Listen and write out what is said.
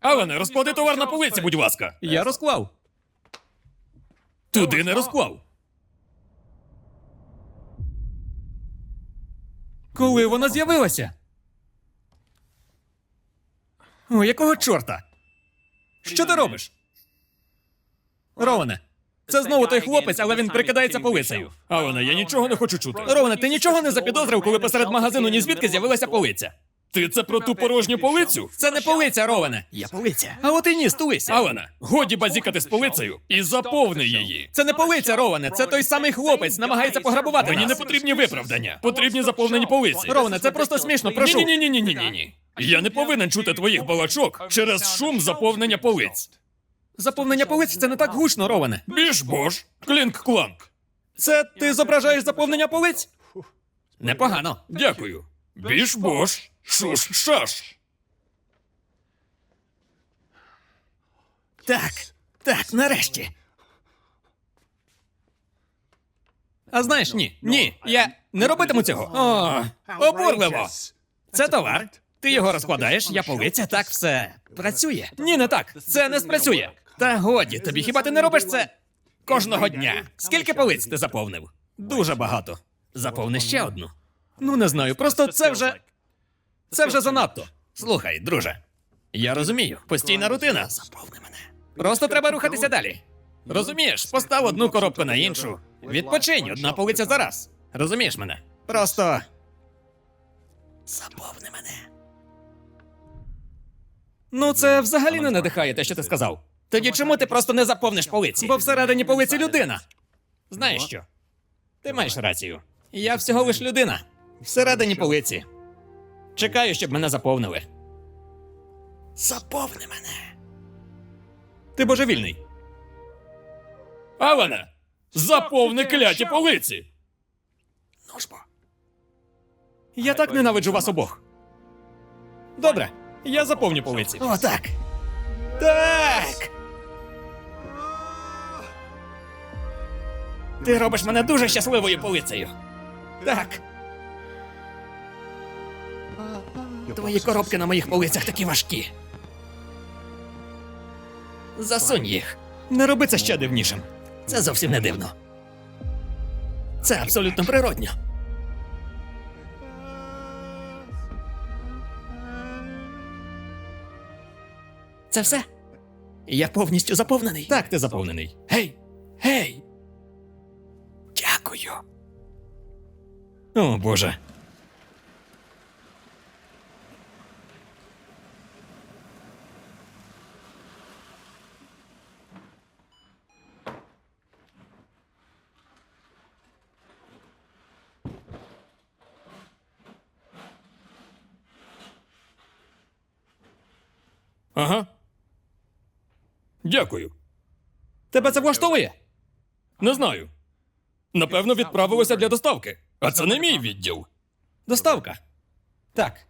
Алане, розклади товар на полиці, будь ласка. Я розклав. Туди не розклав. Коли вона з'явилася? О, якого чорта? Що ти робиш? Роване, це знову той хлопець, але він прикидається полицею. Алане, я нічого не хочу чути. Роване, ти нічого не запідозрив, коли посеред магазину ні звідки з'явилася полиця. Ти це про ту порожню полицю? Це не полиця, Роване. Я полиця. А от і ні, стулися. Алане, годі базікати з полицею і заповни її. Це не полиця, Роване, це той самий хлопець, намагається пограбувати Мені не потрібні виправдання. Потрібні заповнені полиці. Роване, це просто смішно, прошу. Ні, ні, ні, ні, ні, ні, ні. Я не повинен чути твоїх балачок через шум заповнення полиць. Заповнення полиць це не так гучно, Роване. Біж бош, клінк-кланк. Це ти зображаєш заповнення полиць? Непогано. Дякую. Біж бош, шуш шаш. Так, так, нарешті. А знаєш, ні, ні, я не робитиму цього. О, обурливо. Це товар. Ти його розкладаєш, я полиця, так все працює. Ні, не так. Це не спрацює. Та годі, тобі хіба ти не робиш це кожного дня? Скільки полиць ти заповнив? Дуже багато. Заповни ще одну. Ну, не знаю, просто це вже. Це вже занадто. Слухай, друже. Я розумію, постійна рутина. Заповни мене. Просто треба рухатися далі. Розумієш, постав одну коробку на іншу. Відпочинь, одна полиця за раз. Розумієш мене? Просто. Заповни мене. Ну, це взагалі не надихає те, що ти сказав. Тоді чому ти просто не заповниш полиці? Бо всередині полиці людина. Знаєш що? Ти маєш рацію. Я всього лиш людина. Всередині полиці. Чекаю, щоб мене заповнили. Заповни мене. Ти божевільний. Алане, заповни кляті полиці. Ну ж бо. Я так ненавиджу вас обох. Добре, я заповню полиці. О, так. Так. Ти робиш мене дуже щасливою полицею. Так. Твої коробки на моїх полицях такі важкі. Засунь їх. Не роби це ще дивнішим. Це зовсім не дивно. Це абсолютно природньо. Це все? Я повністю заповнений. Так, ти заповнений. Гей! Гей! Дякую. О, Боже. Ага. Дякую. Тебе це влаштовує? Не знаю. Напевно, відправилося для доставки. А це не мій відділ. Доставка. Так.